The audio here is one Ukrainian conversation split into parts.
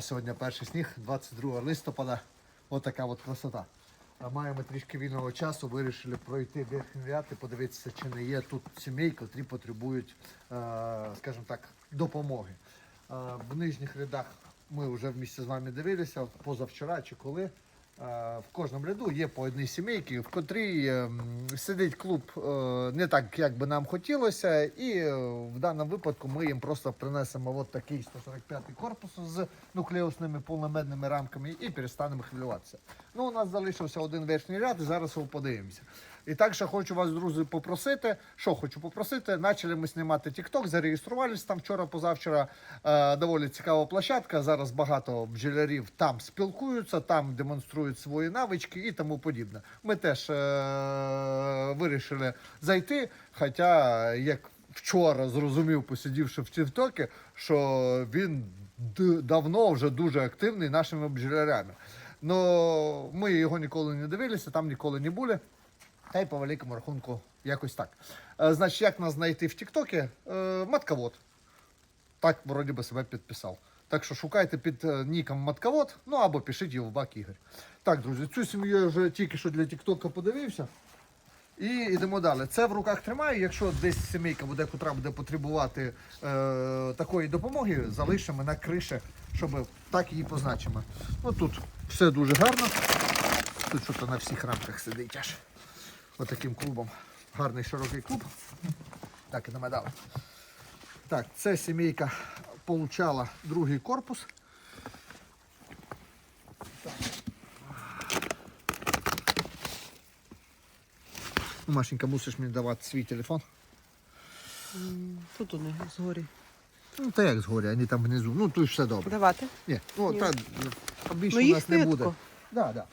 Нас сьогодні перший сніг, 22 листопада. Ось така от красота. А Маємо трішки вільного часу, вирішили пройти верхній ряд і подивитися, чи не є тут сімей, котрі потребують, е, скажімо так, допомоги. Е, В нижніх рядах ми вже в місті з вами дивилися, позавчора чи коли. Е, В кожному ряду є по одній сімейці, в котрій е, сидить клуб е, не так, як би нам хотілося, і е, в даному випадку ми їм просто принесемо от такий 145-й корпус з нуклеусними повномедними рамками і перестанемо хвилюватися. Ну, у нас залишився один верхній ряд, і зараз його подивимося. І так ще хочу вас, друзі, попросити. Що хочу попросити? Почали ми знімати TikTok, зареєструвалися там вчора, позавчора. Е, доволі цікава площадка. Зараз багато бджолярів там спілкуються, там демонструють свої навички і тому подібне. Ми теж е, вирішили зайти. Хоча, як вчора зрозумів, посидівши в TikTok, що він давно вже дуже активний нашими бджолярями. Ну, ми його ніколи не дивилися, там ніколи не були. Та й по великому рахунку якось так. Е, значить, як нас знайти в Тіктокі? Е, матковод. Так, вроді би себе підписав. Так що шукайте під е, ніком Матковод, ну або пишіть Євбак Ігор. Так, друзі, цю сім'ю я вже тільки що для Тіктока подивився. І йдемо далі. Це в руках тримаю. Якщо десь сімейка буде, котра буде потребувати е, такої допомоги, залишимо на криші, щоб так її позначимо. Ну тут все дуже гарно. Тут що-то на всіх рамках сидить аж. Отаким клубом. Гарний широкий клуб. Так, ідемо далі. Так, це сімейка получала другий корпус. Ну, Машенька, мусиш мені давати свій телефон. Тут вони згорі. Ну, та як згоря, вони там внизу. Ну, тут все добре. Давати. Ні, ну, Ні. та, більше Ну, у їх нас не швидко. буде. Да, да.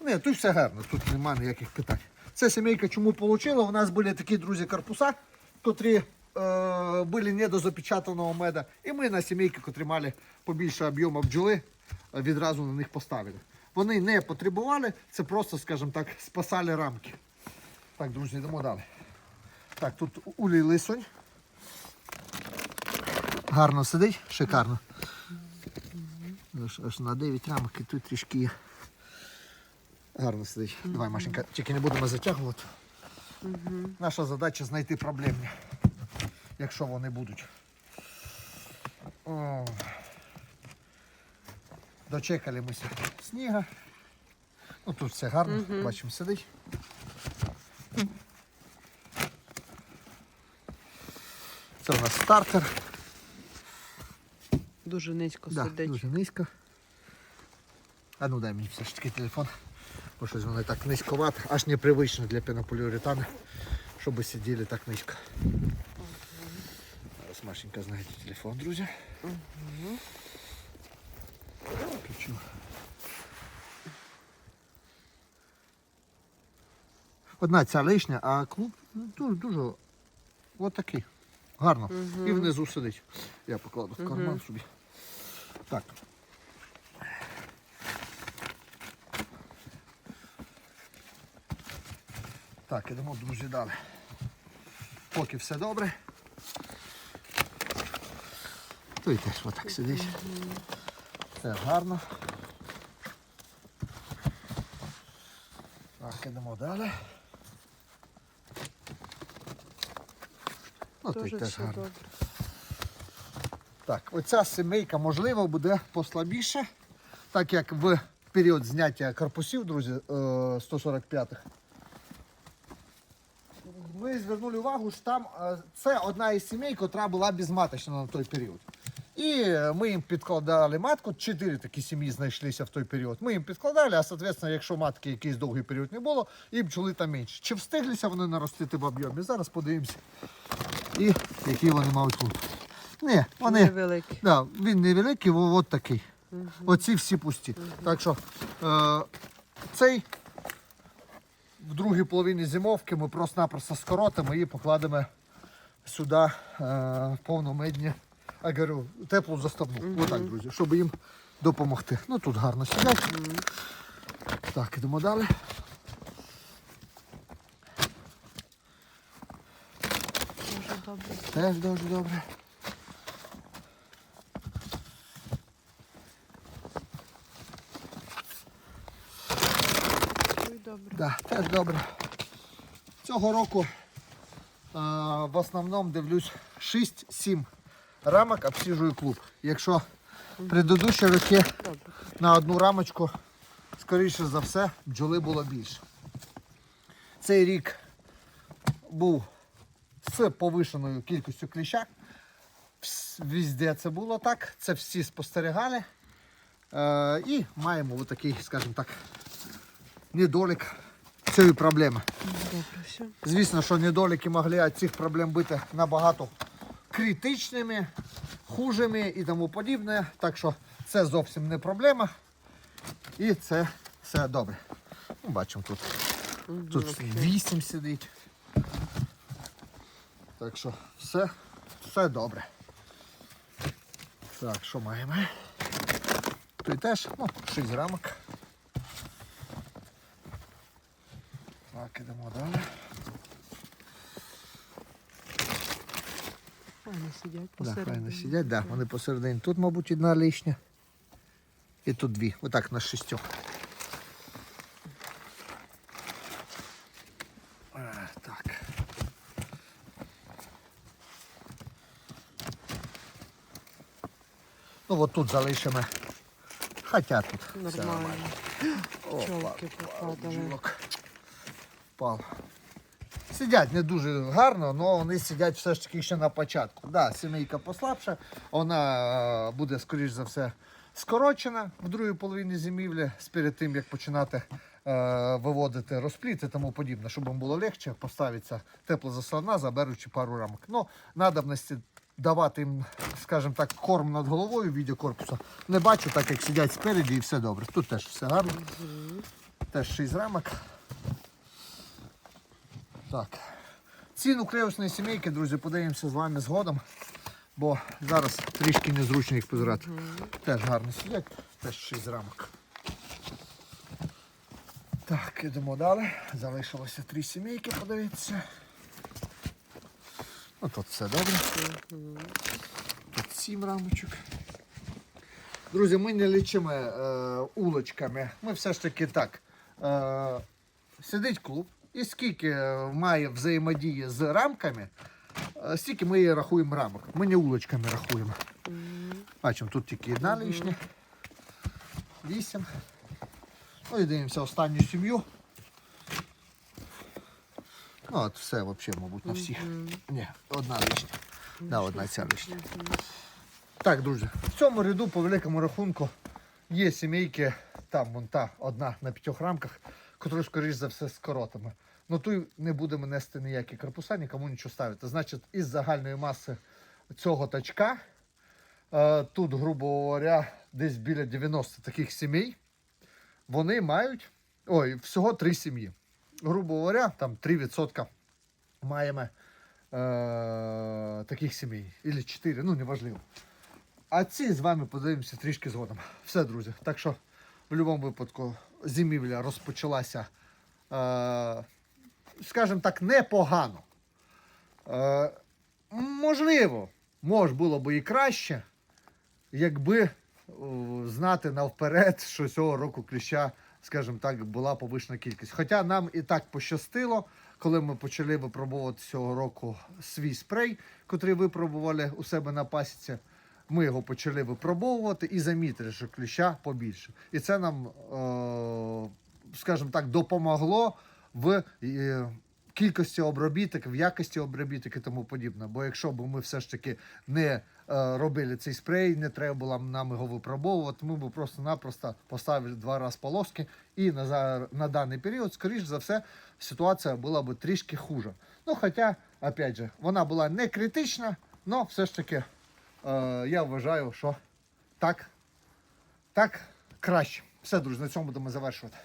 Ні, тут все гарно, тут немає ніяких питань. Це сімейка чому отримала? У нас були такі друзі корпуса, котрі е, були не до запечатаного меда. І ми на сімейки, котрі мали побільше об'єму бджоли, е, відразу на них поставили. Вони не потребували, це просто, скажімо так, спасали рамки. Так, друзі, йдемо далі. Так, тут улій лисонь. Гарно сидить, шикарно. Аж на 9 рамок і тут трішки є. Гарно сидить. Давай, Машенька, тільки не будемо затягувати. Наша задача знайти проблемні, якщо вони будуть. О. Дочекали ми сніга. Ну тут все гарно, бачимо, сидить. Це у нас стартер. Дуже низько Да, сидить. дуже низько. А ну дай мені все ж таки телефон. Бо щось воно так низьковато, аж непривично для пенополіуретану, щоб сиділи так низько. Зараз Машенька знайде телефон, друзі. Включу. Одна ця лишня, а клуб ну, дуже, дуже от такий. Гарно. І внизу сидить. Я покладу в карман собі. Так. Так, ідемо, друзі, далі. Поки все добре. Той теж отак сидить. Все гарно. Так, ідемо далі. Ну, Дуже теж все гарно. добре. Так, оця семейка, можливо, буде послабіше, так як в період зняття корпусів, друзі, е, 145-х. Звернули увагу, що там е, це одна із сімей, яка була безматочна на той період. І е, ми їм підкладали матку, чотири такі сім'ї знайшлися в той період. Ми їм підкладали, а соответственно, якщо матки якийсь довгий період не було, і бджоли там менше. Чи встиглися вони наростити в об'ємі? Зараз подивимося. І які вони мають бути. Ні, вони. Невеликий. Да, він невеликий, от такий. Оці всі пусті. Так що е, цей в другій половині зимовки ми просто-напросто скоротимо і покладемо сюди е, повномедні, говорю, теплу заставну. Отак, друзі, щоб їм допомогти. Ну тут гарно сидять. Так, ідемо далі. Дуже добре. Теж дуже добре. Да, теж добре. Цього року е, в основному дивлюсь 6-7 рамок обсіжую клуб. Якщо предыдущі роки на одну рамочку, скоріше за все, бджоли було більше. Цей рік був з повишеною кількістю кліща. Везде це було так, це всі спостерігали. Е, і маємо отакий, скажімо так, недолік цієї проблеми. Добре, все. Звісно, що недоліки могли від цих проблем бути набагато критичними, хужими і тому подібне. Так що це зовсім не проблема. І це все добре. Ну, бачимо тут. Тут 8 сидить. Так що все, все добре. Так, що маємо? Тут теж, ну, 6 рамок. Так, ідемо далі. Файно сидять Да, посередині. файно сидять, да, вони посередині. Тут, мабуть, одна лишня. І тут дві. Отак на шістьох. Так. Ну от тут залишимо. Хоча тут. все Нормально. Опа, попадали. Впав. Сидять не дуже гарно, але вони сидять все ж таки ще на початку. Да, сімейка послабша, вона е, буде, скоріш за все, скорочена в другій половині зимівлі, перед тим, як починати е, виводити розпліт і тому подібне, щоб їм було легше поставитися теплозасладна, заберучи пару рамок. Ну, надобності давати їм, скажімо так, корм над головою в корпусу не бачу, так як сидять спереді і все добре. Тут теж все гарно. Теж 6 рамок. Так. Ціну креусної сімейки, друзі, подивимося з вами згодом, бо зараз трішки незручно їх позирати. Теж гарно сидять, теж 6 рамок. Так, ідемо далі. Залишилося три сімейки, подивіться. Ну тут все добре. Тут 7 рамочок. Друзі, ми не лічимо е, улочками. Ми все ж таки так. Е, сидить клуб, і скільки має взаємодії з рамками, е, стільки ми і рахуємо рамок. Ми не улочками рахуємо. Бачимо, тут тільки одна лишня. Вісім. Ну і дивимося останню сім'ю. Ну, от все взагалі, мабуть, на всіх. Ні, одна лишня. Да, одна ця лишня. Так, друзі, в цьому ряду по великому рахунку є сімейки, там вон та одна на п'ятьох рамках, котру, скоріш за все, з коротами. Ну тут не будемо нести ніякі корпуса, нікому нічого ставити. Значить, із загальної маси цього тачка, е, тут, грубо говоря, десь біля 90 таких сімей, вони мають ой, всього три сім'ї. Грубо говоря, там 3% маємо е, таких сімей. Ілі 4, ну неважливо. А ці з вами подивимося трішки згодом. Все, друзі. Так що в будь-якому випадку зимівля розпочалася, е, скажімо так, непогано. Е, можливо, може було б і краще, якби о, знати навперед, що цього року кліща, скажімо так, була повишена кількість. Хоча нам і так пощастило, коли ми почали випробовувати цього року свій спрей, котрий випробували у себе на пасіці. Ми його почали випробовувати і замітили, що кліща побільше. І це нам, е, скажімо так, допомогло в е, кількості обробіток, в якості обробіток і тому подібне. Бо якщо б ми все ж таки не е, робили цей спрей, не треба було нам його випробовувати, ми б просто-напросто поставили два рази полоски, і на, на даний період, скоріш за все, ситуація була б трішки хуже. Ну, хоча, опять же, вона була не критична, але все ж таки е, я вважаю, що так, так краще. Все, друзі, на цьому будемо завершувати.